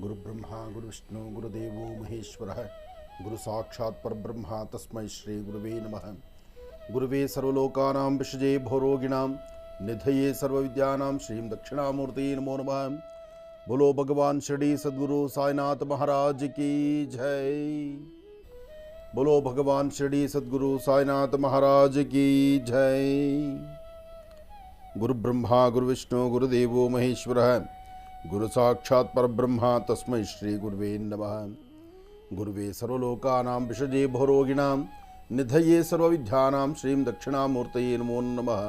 गुरु ब्रह्मा गुरु विष्णु गुरु देवो महेश्वर। गुरु साक्षात् परब्रह्म, तस्म श्री गुरुवे नमः। गुरुवे सर्वलोकानां विषजे भोरोगिणां, निधये सर्वविद्यानां श्रीं दक्षिणामूर्ति नमो नमः। बोलो भगवान श्री सदगुरु साईनाथ महाराज की जय। बोलो भगवान श्री सदगुरु साईनाथ महाराज की जय। गुरु ब्रह्मा गुरु विष्णु गुरुदेवो महेश्वर। ಗುರು ಸಾಕ್ಷಾತ್ ಪರಬ್ರಹ್ಮ ತಸ್ಮೈ ಶ್ರೀ ಗುರುವೇ ನಮಃ ಗುರುವೇ ಸರ್ವಲೋಕಾನಾಂ ವಿಷಜೇ ಭವರೋಗಿಣಾಂ ನಿಧಯೇ ಸರ್ವವಿದ್ಯಾನಾಂ ಶ್ರೀಂ ದಕ್ಷಿಣಾಮೂರ್ತಯೇ ನಮೋ ನಮಃ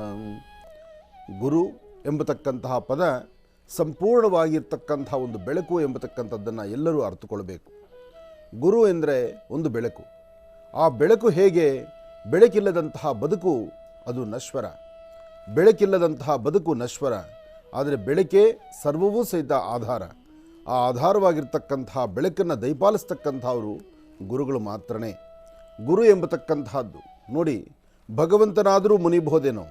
ಗುರು ಎಂಬತಕ್ಕಂತಹ ಪದ ಸಂಪೂರ್ಣವಾಗಿರ್ತಕ್ಕಂತಹ ಒಂದು ಬೆಳಕು ಎಂಬತಕ್ಕಂಥದ್ದನ್ನು ಎಲ್ಲರೂ ಅರ್ಥಕೊಳ್ಳಬೇಕು ಗುರು ಎಂದರೆ ಒಂದು ಬೆಳಕು. ಆ ಬೆಳಕು ಹೇಗೆ? ಬೆಳಕಿಲ್ಲದಂತಹ ಬದುಕು ಅದು ನಶ್ವರ. ಬೆಳಕಿಲ್ಲದಂತಹ ಬದುಕು ನಶ್ವರ. ಆದರೆ ಬೆಳಕೆ ಸರ್ವವೂ ಸಹಿತ ಆಧಾರ. ಆ ಆಧಾರವಾಗಿರ್ತಕ್ಕಂತಹ ಬೆಳಕನ್ನು ದಯಪಾಲಿಸ್ತಕ್ಕಂಥವರು ಗುರುಗಳು ಮಾತ್ರನೇ. ಗುರು ಎಂಬತಕ್ಕಂತಹದ್ದು ನೋಡಿ, ಭಗವಂತನಾದರೂ ಮುನಿಬಹುದೇನೋ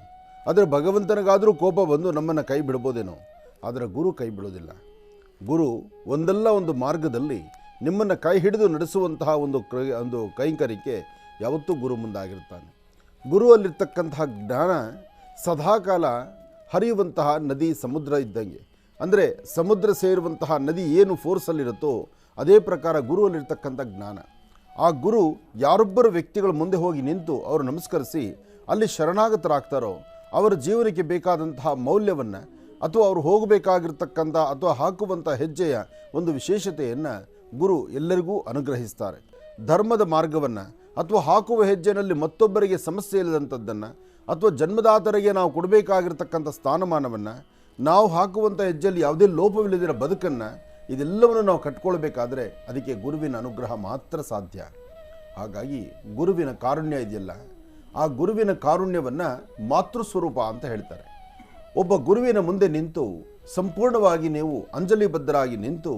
ಆದರೆ ಭಗವಂತನಿಗಾದರೂ ಕೋಪ ಬಂದು ನಮ್ಮನ್ನು ಕೈ ಬಿಡ್ಬೋದೇನೋ? ಆದರೆ ಗುರು ಕೈ ಬಿಡೋದಿಲ್ಲ. ಗುರು ಒಂದಲ್ಲ ಒಂದು ಮಾರ್ಗದಲ್ಲಿ ನಿಮ್ಮನ್ನು ಕೈ ಹಿಡಿದು ನಡೆಸುವಂತಹ ಒಂದು ಒಂದು ಕೈಂಕರಿಕೆ ಯಾವತ್ತೂ ಗುರು ಮುಂದಾಗಿರ್ತಾನೆ. ಗುರುವಲ್ಲಿರ್ತಕ್ಕಂತಹ ಜ್ಞಾನ ಸದಾಕಾಲ ಹರಿಯುವಂತಹ ನದಿ ಸಮುದ್ರ ಇದ್ದಂಗೆ. ಅಂದರೆ ಸಮುದ್ರ ಸೇರುವಂತಹ ನದಿ ಏನು ಫೋರ್ಸಲ್ಲಿರುತ್ತೋ ಅದೇ ಪ್ರಕಾರ ಗುರುವಲ್ಲಿರ್ತಕ್ಕಂಥ ಜ್ಞಾನ. ಆ ಗುರು ಯಾರೊಬ್ಬರು ವ್ಯಕ್ತಿಗಳ ಮುಂದೆ ಹೋಗಿ ನಿಂತು ಅವರು ನಮಸ್ಕರಿಸಿ ಅಲ್ಲಿ ಶರಣಾಗತರಾಗ್ತಾರೋ, ಅವರ ಜೀವನಕ್ಕೆ ಬೇಕಾದಂತಹ ಮೌಲ್ಯವನ್ನು ಅಥವಾ ಅವರು ಹೋಗಬೇಕಾಗಿರ್ತಕ್ಕಂಥ ಅಥವಾ ಹಾಕುವಂಥ ಹೆಜ್ಜೆಯ ಒಂದು ವಿಶೇಷತೆಯನ್ನು ಗುರು ಎಲ್ಲರಿಗೂ ಅನುಗ್ರಹಿಸ್ತಾರೆ. ಧರ್ಮದ ಮಾರ್ಗವನ್ನು ಅಥವಾ ಹಾಕುವ ಹೆಜ್ಜೆನಲ್ಲಿ ಮತ್ತೊಬ್ಬರಿಗೆ ಸಮಸ್ಯೆ ಇಲ್ಲದಂಥದ್ದನ್ನು ಅಥವಾ ಜನ್ಮದಾತರಿಗೆ ನಾವು ಕೊಡಬೇಕಾಗಿರ್ತಕ್ಕಂಥ ಸ್ಥಾನಮಾನವನ್ನು, ನಾವು ಹಾಕುವಂಥ ಹೆಜ್ಜೆಯಲ್ಲಿ ಯಾವುದೇ ಲೋಪವಿಲ್ಲದಿರೋ ಬದುಕನ್ನು ಇದೆಲ್ಲವನ್ನು ನಾವು ಕಟ್ಕೊಳ್ಬೇಕಾದ್ರೆ ಅದಕ್ಕೆ ಗುರುವಿನ ಅನುಗ್ರಹ ಮಾತ್ರ ಸಾಧ್ಯ. ಹಾಗಾಗಿ ಗುರುವಿನ ಕಾರುಣ್ಯ ಇದೆಯಲ್ಲ, ಆ ಗುರುವಿನ ಕಾರುಣ್ಯವನ್ನು ಮಾತೃಸ್ವರೂಪ ಅಂತ ಹೇಳ್ತಾರೆ. ಒಬ್ಬ ಗುರುವಿನ ಮುಂದೆ ನಿಂತು ಸಂಪೂರ್ಣವಾಗಿ ನೀವು ಅಂಜಲಿಬದ್ಧರಾಗಿ ನಿಂತು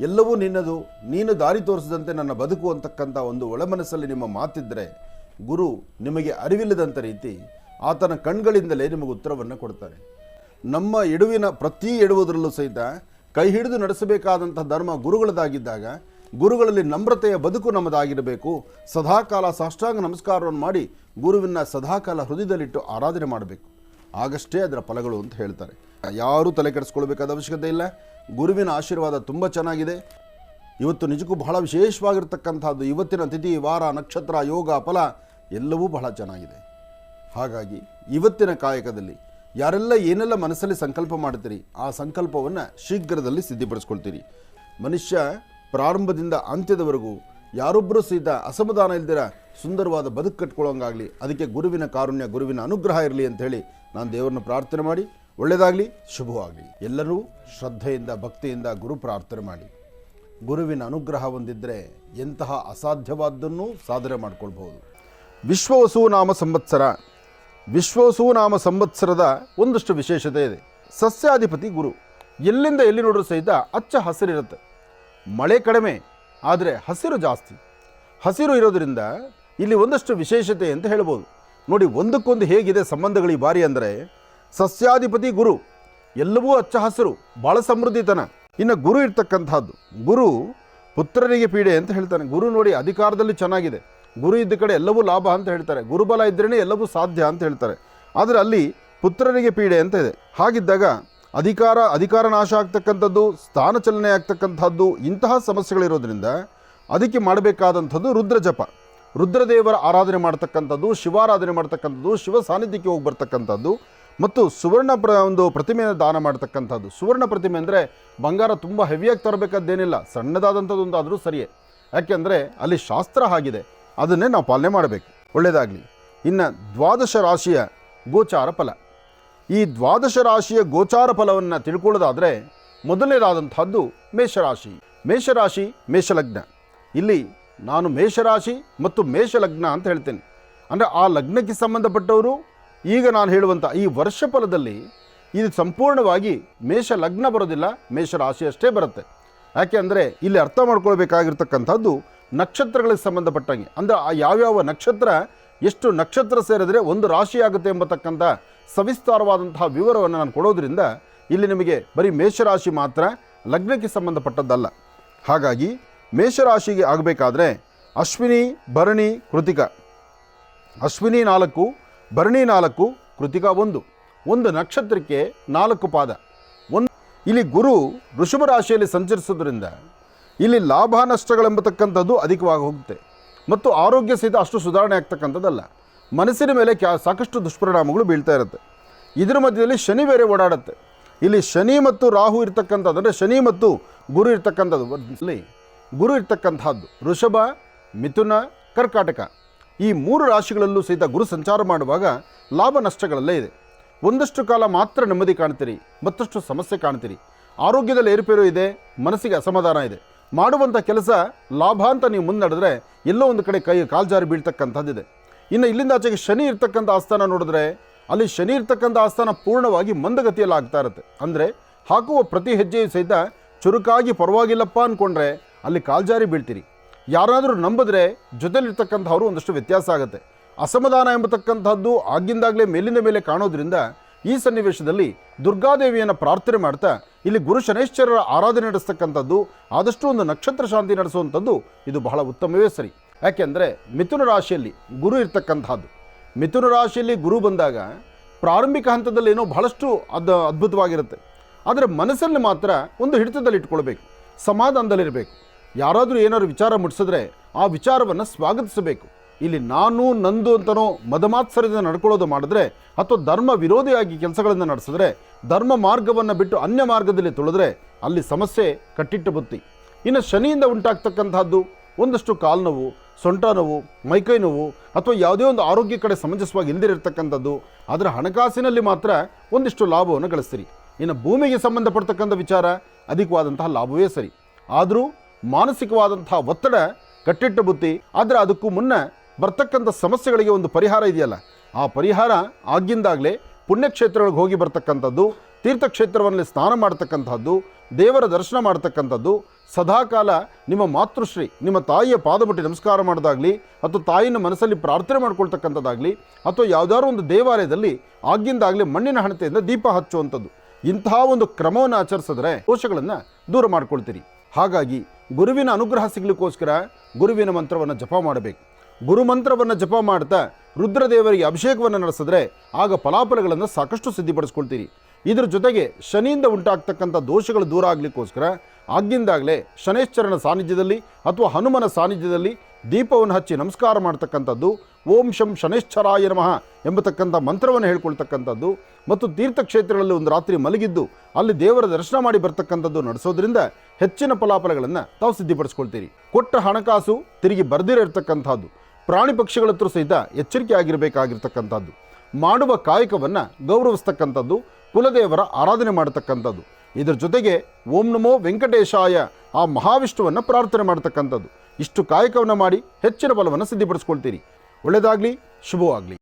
ಎಲ್ಲವೂ ನಿನ್ನದು, ನೀನು ದಾರಿ ತೋರಿಸಿದಂತೆ ನನ್ನ ಬದುಕು ಅಂತಕ್ಕಂಥ ಒಂದು ಒಳಮನಸ್ಸಲ್ಲಿ ನಿಮ್ಮ ಮಾತಿದ್ದರೆ ಗುರು ನಿಮಗೆ ಅರಿವಿಲ್ಲದಂಥ ರೀತಿ ಆತನ ಕಣ್ಗಳಿಂದಲೇ ನಿಮಗೆ ಉತ್ತರವನ್ನು ಕೊಡ್ತಾರೆ. ನಮ್ಮ ಎಡುವಿನ ಪ್ರತಿ ಎಡುವುದರಲ್ಲೂ ಸಹಿತ ಕೈ ಹಿಡಿದು ನಡೆಸಬೇಕಾದಂಥ ಧರ್ಮ ಗುರುಗಳದಾಗಿದ್ದಾಗ ಗುರುಗಳಲ್ಲಿ ನಮ್ರತೆಯ ಬದುಕು ನಮ್ಮದಾಗಿರಬೇಕು. ಸದಾಕಾಲ ಸಾಷ್ಟಾಂಗ ನಮಸ್ಕಾರವನ್ನು ಮಾಡಿ ಗುರುವಿನ ಸದಾಕಾಲ ಹೃದಯದಲ್ಲಿಟ್ಟು ಆರಾಧನೆ ಮಾಡಬೇಕು. ಆಗಷ್ಟೇ ಅದರ ಫಲಗಳು ಅಂತ ಹೇಳ್ತಾರೆ. ಯಾರೂ ತಲೆ ಕೆಡಿಸ್ಕೊಳ್ಬೇಕಾದ ಅವಶ್ಯಕತೆ ಇಲ್ಲ. ಗುರುವಿನ ಆಶೀರ್ವಾದ ತುಂಬ ಚೆನ್ನಾಗಿದೆ. ಇವತ್ತು ನಿಜಕ್ಕೂ ಬಹಳ ವಿಶೇಷವಾಗಿರ್ತಕ್ಕಂಥದ್ದು. ಇವತ್ತಿನ ತಿಥಿ, ವಾರ, ನಕ್ಷತ್ರ, ಯೋಗ, ಫಲ ಎಲ್ಲವೂ ಬಹಳ ಚೆನ್ನಾಗಿದೆ. ಹಾಗಾಗಿ ಇವತ್ತಿನ ಕಾಯಕದಲ್ಲಿ ಯಾರೆಲ್ಲ ಏನೆಲ್ಲ ಮನಸ್ಸಲ್ಲಿ ಸಂಕಲ್ಪ ಮಾಡ್ತೀರಿ ಆ ಸಂಕಲ್ಪವನ್ನು ಶೀಘ್ರದಲ್ಲಿ ಸಿದ್ಧಿಪಡಿಸ್ಕೊಳ್ತೀರಿ. ಮನುಷ್ಯ ಪ್ರಾರಂಭದಿಂದ ಅಂತ್ಯದವರೆಗೂ ಯಾರೊಬ್ಬರೂ ಸಹಿತ ಅಸಮಾಧಾನ ಇಲ್ದಿರ ಸುಂದರವಾದ ಬದುಕು ಕಟ್ಕೊಳ್ಳೋಂಗಾಗಲಿ, ಅದಕ್ಕೆ ಗುರುವಿನ ಕಾರುಣ್ಯ, ಗುರುವಿನ ಅನುಗ್ರಹ ಇರಲಿ ಅಂತ ಹೇಳಿ ನಾನು ದೇವರನ್ನು ಪ್ರಾರ್ಥನೆ ಮಾಡಿ ಒಳ್ಳೆಯದಾಗಲಿ ಶುಭವಾಗಲಿ. ಎಲ್ಲರೂ ಶ್ರದ್ಧೆಯಿಂದ, ಭಕ್ತಿಯಿಂದ ಗುರು ಪ್ರಾರ್ಥನೆ ಮಾಡಿ. ಗುರುವಿನ ಅನುಗ್ರಹ ಹೊಂದಿದ್ದರೆ ಎಂತಹ ಅಸಾಧ್ಯವಾದ್ದನ್ನು ಸಾಧನೆ ಮಾಡಿಕೊಳ್ಬಹುದು. ವಿಶ್ವವಸು ನಾಮ ಸಂವತ್ಸರ ವಿಶ್ವವಸು ನಾಮ ಸಂವತ್ಸರದ ಒಂದಷ್ಟು ವಿಶೇಷತೆ ಇದೆ. ಸಸ್ಯಾಧಿಪತಿ ಗುರು. ಎಲ್ಲಿಂದ ಎಲ್ಲಿ ನೋಡಿದ್ರು ಸಹಿತ ಅಚ್ಚ ಹಸಿರಿರುತ್ತೆ. ಮಳೆ ಕಡಿಮೆ, ಆದರೆ ಹಸಿರು ಜಾಸ್ತಿ. ಹಸಿರು ಇರೋದ್ರಿಂದ ಇಲ್ಲಿ ಒಂದಷ್ಟು ವಿಶೇಷತೆ ಅಂತ ಹೇಳ್ಬೋದು. ನೋಡಿ, ಒಂದಕ್ಕೊಂದು ಹೇಗಿದೆ ಸಂಬಂಧಗಳು ಈ ಬಾರಿ ಅಂದರೆ, ಸಸ್ಯಾಧಿಪತಿ ಗುರು. ಎಲ್ಲವೂ ಅಚ್ಚ ಹಸಿರು ಭಾಳ ಸಮೃದ್ಧಿತನ. ಇನ್ನು ಗುರು ಇರ್ತಕ್ಕಂಥದ್ದು. ಗುರು ಪುತ್ರನಿಗೆ ಪೀಡೆ ಅಂತ ಹೇಳ್ತಾನೆ. ಗುರು ನೋಡಿ ಅಧಿಕಾರದಲ್ಲಿ ಚೆನ್ನಾಗಿದೆ. ಗುರು ಇದ್ದ ಕಡೆ ಎಲ್ಲವೂ ಲಾಭ ಅಂತ ಹೇಳ್ತಾರೆ. ಗುರುಬಲ ಇದ್ರೇ ಎಲ್ಲವೂ ಸಾಧ್ಯ ಅಂತ ಹೇಳ್ತಾರೆ. ಆದರೆ ಅಲ್ಲಿ ಪುತ್ರನಿಗೆ ಪೀಡೆ ಅಂತ ಇದೆ. ಹಾಗಿದ್ದಾಗ ಅಧಿಕಾರ ಅಧಿಕಾರ ನಾಶ ಆಗ್ತಕ್ಕಂಥದ್ದು, ಸ್ಥಾನ ಚಲನೆ ಆಗ್ತಕ್ಕಂಥದ್ದು ಇಂತಹ ಸಮಸ್ಯೆಗಳಿರೋದ್ರಿಂದ ಅದಕ್ಕೆ ಮಾಡಬೇಕಾದಂಥದ್ದು ರುದ್ರ ಜಪ ರುದ್ರದೇವರ ಆರಾಧನೆ ಮಾಡ್ತಕ್ಕಂಥದ್ದು, ಶಿವಾರಾಧನೆ ಮಾಡ್ತಕ್ಕಂಥದ್ದು, ಶಿವ ಸಾನ್ನಿಧ್ಯಕ್ಕೆ ಹೋಗಿ ಬರ್ತಕ್ಕಂಥದ್ದು ಮತ್ತು ಸುವರ್ಣ ಪ್ರ, ಒಂದು ಪ್ರತಿಮೆಯನ್ನು ದಾನ ಮಾಡ್ತಕ್ಕಂಥದ್ದು. ಸುವರ್ಣ ಪ್ರತಿಮೆ ಅಂದರೆ ಬಂಗಾರ ತುಂಬ ಹೆವಿಯಾಗಿ ತರಬೇಕಾದ್ದೇನಿಲ್ಲ ಸಣ್ಣದಾದಂಥದ್ದು ಒಂದಾದರೂ ಆದರೂ ಸರಿಯೇ. ಯಾಕೆಂದರೆ ಅಲ್ಲಿ ಶಾಸ್ತ್ರ ಆಗಿದೆ ಅದನ್ನೇ ನಾವು ಪಾಲನೆ ಮಾಡಬೇಕು. ಒಳ್ಳೆಯದಾಗಲಿ ಇನ್ನು ದ್ವಾದಶ ರಾಶಿಯ ಗೋಚಾರ ಫಲ. ಈ ದ್ವಾದಶ ರಾಶಿಯ ಗೋಚಾರ ಫಲವನ್ನು ತಿಳ್ಕೊಳ್ಳೋದಾದರೆ ಮೊದಲನೇದಾದಂಥದ್ದು ಮೇಷರಾಶಿ. ಮೇಷರಾಶಿ ಮೇಷಲಗ್ನ. ಇಲ್ಲಿ ನಾನು ಮೇಷರಾಶಿ ಮತ್ತು ಮೇಷಲಗ್ನ ಅಂತ ಹೇಳ್ತೇನೆ. ಅಂದರೆ ಆ ಲಗ್ನಕ್ಕೆ ಸಂಬಂಧಪಟ್ಟವರು ಈಗ ನಾನು ಹೇಳುವಂಥ ಈ ವರ್ಷ ಫಲದಲ್ಲಿ ಇದು ಸಂಪೂರ್ಣವಾಗಿ ಮೇಷ ಲಗ್ನ ಬರೋದಿಲ್ಲ ಮೇಷರಾಶಿ ಅಷ್ಟೇ ಬರುತ್ತೆ. ಯಾಕೆ ಅಂದರೆ ಇಲ್ಲಿ ಅರ್ಥ ಮಾಡ್ಕೊಳ್ಬೇಕಾಗಿರ್ತಕ್ಕಂಥದ್ದು ನಕ್ಷತ್ರಗಳಿಗೆ ಸಂಬಂಧಪಟ್ಟಂಗೆ. ಅಂದರೆ ಆ ಯಾವ್ಯಾವ ನಕ್ಷತ್ರ, ಎಷ್ಟು ನಕ್ಷತ್ರ ಸೇರಿದರೆ ಒಂದು ರಾಶಿ ಆಗುತ್ತೆ ಎಂಬತಕ್ಕಂಥ ಸವಿಸ್ತಾರವಾದಂತಹ ವಿವರವನ್ನು ನಾನು ಕೊಡೋದ್ರಿಂದ ಇಲ್ಲಿ ನಿಮಗೆ ಬರೀ ಮೇಷರಾಶಿ ಮಾತ್ರ ಲಗ್ನಕ್ಕೆ ಸಂಬಂಧಪಟ್ಟದ್ದಲ್ಲ. ಹಾಗಾಗಿ ಮೇಷರಾಶಿಗೆ ಆಗಬೇಕಾದ್ರೆ ಅಶ್ವಿನಿ, ಭರಣಿ, ಕೃತಿಕ. ಅಶ್ವಿನಿ ನಾಲ್ಕು, ಭರಣಿ ನಾಲ್ಕು, ಕೃತಿಕ ಒಂದು. ಒಂದು ನಕ್ಷತ್ರಕ್ಕೆ ನಾಲ್ಕು ಪಾದ. ಒಂದು ಇಲ್ಲಿ ಗುರು ವೃಷಭ ರಾಶಿಯಲ್ಲಿ ಸಂಚರಿಸೋದ್ರಿಂದ ಇಲ್ಲಿ ಲಾಭ ನಷ್ಟಗಳೆಂಬತಕ್ಕಂಥದ್ದು ಅಧಿಕವಾಗಿ ಹೋಗುತ್ತೆ. ಮತ್ತು ಆರೋಗ್ಯ ಸಹಿತ ಅಷ್ಟು ಸುಧಾರಣೆ ಆಗ್ತಕ್ಕಂಥದ್ದಲ್ಲ. ಮನಸ್ಸಿನ ಮೇಲೆ ಕ್ಯಾ ಸಾಕಷ್ಟು ದುಷ್ಪರಿಣಾಮಗಳು ಬೀಳ್ತಾ ಇರುತ್ತೆ. ಇದರ ಮಧ್ಯದಲ್ಲಿ ಶನಿ ಬೇರೆ ಓಡಾಡುತ್ತೆ. ಇಲ್ಲಿ ಶನಿ ಮತ್ತು ರಾಹು ಇರ್ತಕ್ಕಂಥದ್ದು ಅಂದರೆ ಶನಿ ಮತ್ತು ಗುರು ಇರ್ತಕ್ಕಂಥದ್ದು. ಇಲ್ಲಿ ಗುರು ಇರ್ತಕ್ಕಂಥದ್ದು ಋಷಭ ಮಿಥುನ, ಕರ್ಕಾಟಕ. ಈ ಮೂರು ರಾಶಿಗಳಲ್ಲೂ ಸಹಿತ ಗುರು ಸಂಚಾರ ಮಾಡುವಾಗ ಲಾಭ ನಷ್ಟಗಳಲ್ಲೇ ಇದೆ. ಒಂದಷ್ಟು ಕಾಲ ಮಾತ್ರ ನೆಮ್ಮದಿ ಕಾಣ್ತೀರಿ. ಮತ್ತಷ್ಟು ಸಮಸ್ಯೆ ಕಾಣ್ತೀರಿ. ಆರೋಗ್ಯದಲ್ಲಿ ಏರುಪೇರು ಇದೆ, ಮನಸ್ಸಿಗೆ ಅಸಮಾಧಾನ ಇದೆ. ಮಾಡುವಂಥ ಕೆಲಸ ಲಾಭ ಅಂತ ನೀವು ಮುನ್ನಡೆದ್ರೆ ಎಲ್ಲೋ ಒಂದು ಕಡೆ ಕೈ ಕಾಲ್ಜಾರಿ ಬೀಳ್ತಕ್ಕಂಥದ್ದಿದೆ. ಇನ್ನು ಇಲ್ಲಿಂದ ಆಚೆಗೆ ಶನಿ ಇರ್ತಕ್ಕಂಥ ಆಸ್ಥಾನ ನೋಡಿದ್ರೆ ಅಲ್ಲಿ ಶನಿ ಇರ್ತಕ್ಕಂಥ ಆಸ್ಥಾನ ಪೂರ್ಣವಾಗಿ ಮಂದಗತಿಯಲ್ಲಿ ಆಗ್ತಾ ಇರುತ್ತೆ. ಅಂದರೆ ಹಾಕುವ ಪ್ರತಿ ಹೆಜ್ಜೆಯು ಸಹಿತ ಚುರುಕಾಗಿ ಪರವಾಗಿಲ್ಲಪ್ಪ ಅಂದ್ಕೊಂಡ್ರೆ ಅಲ್ಲಿ ಕಾಲ್ಜಾರಿ ಬೀಳ್ತೀರಿ. ಯಾರಾದರೂ ನಂಬಿದ್ರೆ ಜೊತೆಲಿರ್ತಕ್ಕಂಥವ್ರು ಒಂದಷ್ಟು ವ್ಯತ್ಯಾಸ ಆಗುತ್ತೆ. ಅಸಮಾಧಾನ ಎಂಬತಕ್ಕಂಥದ್ದು ಆಗಿಂದಾಗಲೇ ಮೇಲಿನ ಮೇಲೆ ಕಾಣೋದ್ರಿಂದ ಈ ಸನ್ನಿವೇಶದಲ್ಲಿ ದುರ್ಗಾದೇವಿಯನ್ನು ಪ್ರಾರ್ಥನೆ ಮಾಡ್ತಾ ಇಲ್ಲಿ ಗುರು ಶನೇಶ್ವರರ ಆರಾಧನೆ ನಡೆಸ್ತಕ್ಕಂಥದ್ದು, ಆದಷ್ಟು ಒಂದು ನಕ್ಷತ್ರ ಶಾಂತಿ ನಡೆಸುವಂಥದ್ದು ಇದು ಬಹಳ ಉತ್ತಮವೇ ಸರಿ. ಯಾಕೆಂದರೆ ಮಿಥುನ ರಾಶಿಯಲ್ಲಿ ಗುರು ಇರ್ತಕ್ಕಂಥದ್ದು. ಮಿಥುನ ರಾಶಿಯಲ್ಲಿ ಗುರು ಬಂದಾಗ ಪ್ರಾರಂಭಿಕ ಹಂತದಲ್ಲಿ ಏನೋ ಬಹಳಷ್ಟು ಅದು ಅದ್ಭುತವಾಗಿರುತ್ತೆ. ಆದರೆ ಮನಸ್ಸಲ್ಲಿ ಮಾತ್ರ ಒಂದು ಹಿಡಿತದಲ್ಲಿ ಇಟ್ಕೊಳ್ಬೇಕು, ಸಮಾಧಾನದಲ್ಲಿರಬೇಕು. ಯಾರಾದರೂ ಏನಾದ್ರು ವಿಚಾರ ಮುಟ್ಟಿಸಿದ್ರೆ ಆ ವಿಚಾರವನ್ನು ಸ್ವಾಗತಿಸಬೇಕು. ಇಲ್ಲಿ ನಾನು, ನಂದು ಅಂತನೋ ಮದಮಾತ್ಸರದಿಂದ ನಡ್ಕೊಳ್ಳೋದು ಮಾಡಿದ್ರೆ ಅಥವಾ ಧರ್ಮ ವಿರೋಧಿಯಾಗಿ ಕೆಲಸಗಳನ್ನು ನಡೆಸಿದ್ರೆ, ಧರ್ಮ ಮಾರ್ಗವನ್ನು ಬಿಟ್ಟು ಅನ್ಯ ಮಾರ್ಗದಲ್ಲಿ ತುಳಿದ್ರೆ ಅಲ್ಲಿ ಸಮಸ್ಯೆ ಕಟ್ಟಿಟ್ಟು ಬುತ್ತಿ. ಇನ್ನು ಶನಿಯಿಂದ ಉಂಟಾಗ್ತಕ್ಕಂಥದ್ದು ಒಂದಷ್ಟು ಕಾಲು ನೋವು, ಸೊಂಟ ನೋವು, ಮೈಕೈ ನೋವು ಅಥವಾ ಯಾವುದೇ ಒಂದು ಆರೋಗ್ಯ ಕಡೆ ಸಮಂಜಸವಾಗಿ ಇಲ್ಲದಿರತಕ್ಕಂಥದ್ದು ಅದರ ಹಣಕಾಸಿನಲ್ಲಿ ಮಾತ್ರ ಒಂದಿಷ್ಟು ಲಾಭವನ್ನು ಗಳಿಸ್ತೀರಿ. ಇನ್ನು ಭೂಮಿಗೆ ಸಂಬಂಧಪಡ್ತಕ್ಕಂಥ ವಿಚಾರ ಅಧಿಕವಾದಂತಹ ಲಾಭವೇ ಸರಿ. ಆದರೂ ಮಾನಸಿಕವಾದಂತಹ ಒತ್ತಡ ಕಟ್ಟಿಟ್ಟ ಬುತ್ತಿ, ಆದರೆ ಅದಕ್ಕೂ ಮುನ್ನ ಬರ್ತಕ್ಕಂಥ ಸಮಸ್ಯೆಗಳಿಗೆ ಒಂದು ಪರಿಹಾರ ಇದೆಯಲ್ಲ? ಆ ಪರಿಹಾರ ಆಗಿಂದಾಗಲೇ ಪುಣ್ಯಕ್ಷೇತ್ರಗಳಿಗೆ ಹೋಗಿ ಬರ್ತಕ್ಕಂಥದ್ದು, ತೀರ್ಥಕ್ಷೇತ್ರವನ್ನೇ ಸ್ನಾನ ಮಾಡ್ತಕ್ಕಂಥದ್ದು, ದೇವರ ದರ್ಶನ ಮಾಡ್ತಕ್ಕಂಥದ್ದು, ಸದಾಕಾಲ ನಿಮ್ಮ ಮಾತೃಶ್ರೀ, ನಿಮ್ಮ ತಾಯಿಯ ಪಾದ ಮುಟ್ಟಿ ನಮಸ್ಕಾರ ಮಾಡೋದಾಗಲಿ, ಅಥವಾ ತಾಯಿನ ಮನಸ್ಸಲ್ಲಿ ಪ್ರಾರ್ಥನೆ ಮಾಡ್ಕೊಳ್ತಕ್ಕಂಥದ್ದಾಗಲಿ, ಅಥವಾ ಯಾವುದಾದ್ರು ಒಂದು ದೇವಾಲಯದಲ್ಲಿ ಆಗಿಂದಾಗಲೇ ಮಣ್ಣಿನ ಹಣತೆಯಿಂದ ದೀಪ ಹಚ್ಚುವಂಥದ್ದು, ಇಂತಹ ಒಂದು ಕ್ರಮವನ್ನು ಆಚರಿಸಿದ್ರೆ ದೋಷಗಳನ್ನು ದೂರ ಮಾಡ್ಕೊಳ್ತೀರಿ. ಹಾಗಾಗಿ ಗುರುವಿನ ಅನುಗ್ರಹ ಸಿಗಲಿಕ್ಕೋಸ್ಕರ ಗುರುವಿನ ಮಂತ್ರವನ್ನು ಜಪ ಮಾಡಬೇಕು. ಗುರು ಮಂತ್ರವನ್ನು ಜಪ ಮಾಡ್ತಾ ರುದ್ರದೇವರಿಗೆ ಅಭಿಷೇಕವನ್ನು ನಡೆಸಿದ್ರೆ ಆಗ ಫಲಾಫಲಗಳನ್ನು ಸಾಕಷ್ಟು ಸಿದ್ಧಿಪಡಿಸ್ಕೊಳ್ತೀರಿ. ಇದರ ಜೊತೆಗೆ ಶನಿಯಿಂದ ಉಂಟಾಗ್ತಕ್ಕಂಥ ದೋಷಗಳು ದೂರ ಆಗಲಿಕ್ಕೋಸ್ಕರ ಆಗಿಂದಾಗಲೇ ಶನೇಶ್ವರನ ಸಾನ್ನಿಧ್ಯದಲ್ಲಿ ಅಥವಾ ಹನುಮನ ಸಾನ್ನಿಧ್ಯದಲ್ಲಿ ದೀಪವನ್ನು ಹಚ್ಚಿ ನಮಸ್ಕಾರ ಮಾಡ್ತಕ್ಕಂಥದ್ದು ಓಂ ಶಂ ಶನೇಶ್ವರಾಯ ನಮಃ ಎಂಬತಕ್ಕಂಥ ಮಂತ್ರವನ್ನು ಹೇಳ್ಕೊಳ್ತಕ್ಕಂಥದ್ದು ಮತ್ತು ತೀರ್ಥಕ್ಷೇತ್ರಗಳಲ್ಲಿ ಒಂದು ರಾತ್ರಿ ಮಲಗಿದ್ದು ಅಲ್ಲಿ ದೇವರ ದರ್ಶನ ಮಾಡಿ ಬರ್ತಕ್ಕಂಥದ್ದು ನಡೆಸೋದ್ರಿಂದ ಹೆಚ್ಚಿನ ಫಲಾಫಲಗಳನ್ನು ತಾವು ಸಿದ್ಧಿಪಡಿಸ್ಕೊಳ್ತೀರಿ. ಕೊಟ್ಟ ಹಣಕಾಸು ತಿರುಗಿ ಬರ್ದಿರ ಇರ್ತಕ್ಕಂಥದ್ದು ಪ್ರಾಣಿ ಪಕ್ಷಿಗಳ ಹತ್ರ ಸಹಿತ ಎಚ್ಚರಿಕೆ ಆಗಿರಬೇಕಾಗಿರ್ತಕ್ಕಂಥದ್ದು. ಮಾಡುವ ಕಾಯಕವನ್ನು ಗೌರವಿಸ್ತಕ್ಕಂಥದ್ದು, ಕುಲದೇವರ ಆರಾಧನೆ ಮಾಡತಕ್ಕಂಥದ್ದು. ಇದರ ಜೊತೆಗೆ ಓಂ ನಮೋ ವೆಂಕಟೇಶಾಯ ಆ ಮಹಾವಿಷ್ಣುವನ್ನು ಪ್ರಾರ್ಥನೆ ಮಾಡ್ತಕ್ಕಂಥದ್ದು. ಇಷ್ಟು ಕಾಯಕವನ್ನು ಮಾಡಿ ಹೆಚ್ಚಿನ ಬಲವನ್ನು ಸಿದ್ಧಪಡಿಸ್ಕೊಳ್ತೀರಿ. ಒಳ್ಳೆಯದಾಗಲಿ ಶುಭವಾಗಲಿ.